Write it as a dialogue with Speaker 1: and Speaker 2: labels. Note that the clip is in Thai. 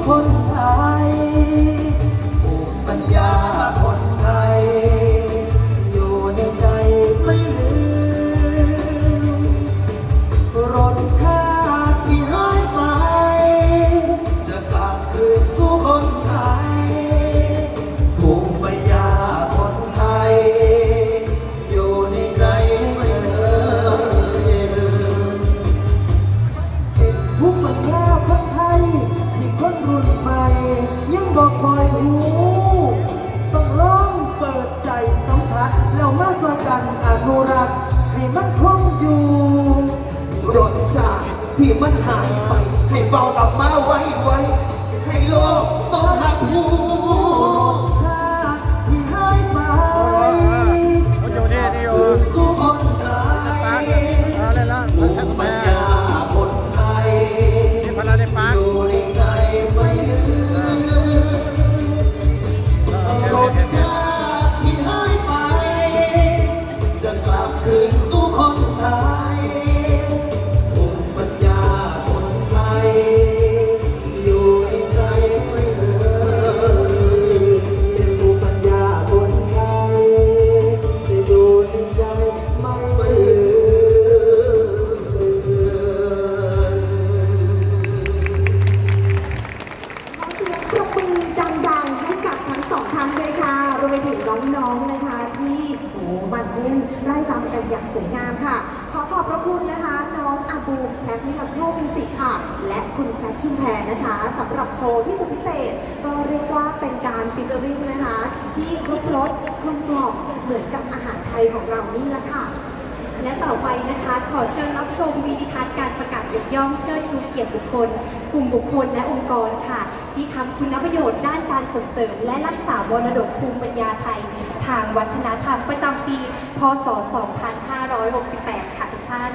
Speaker 1: ยภูมิปัญญาคนไทย อยู่ในใจไม่ลืมรสชาติที่หายไป จะกลับคืนสู่คน รักให้มันคงอยู่รถจากที่มันหายไป ให้เฝ้ากลับมาไว้ไว้ ให้โลกต้องหักหูชาติที่หายไป
Speaker 2: มันอยู่นี่นี่อยู่
Speaker 1: คืนสู่อนไท
Speaker 2: ปาเออเลยละมัน
Speaker 1: มิ
Speaker 2: ท
Speaker 1: บไม่ ไล่
Speaker 3: รำกันอย่างสวยงามค่ะ ขอขอบพระคุณนะคะ น้องอาบูมแชมป์มิลโคมิวสิกค่ะ และคุณแซคชุมแพรนะคะสำหรับโชว์ที่สุดพิเศษ ก็เรียกว่าเป็นการฟีเจอริ่งนะคะ ที่ครบรสกลมกล่อมเหมือนกับอาหารไทยของเรานี่แหละค่ะ
Speaker 4: และต่อไปนะคะ ขอเชิญรับชมวิดีทัศน์การประกาศยกย่องเชิดชูเกียรติบุคคล กลุ่มบุคคลและองค์กรค่ะ ที่ทำคุณประโยชน์ด้านการส่งเสริม และรักษามรดกภูมิปัญญาไทยางวัฒนธรรมประจำปี พศ 2568 ค่ะทุกท่าน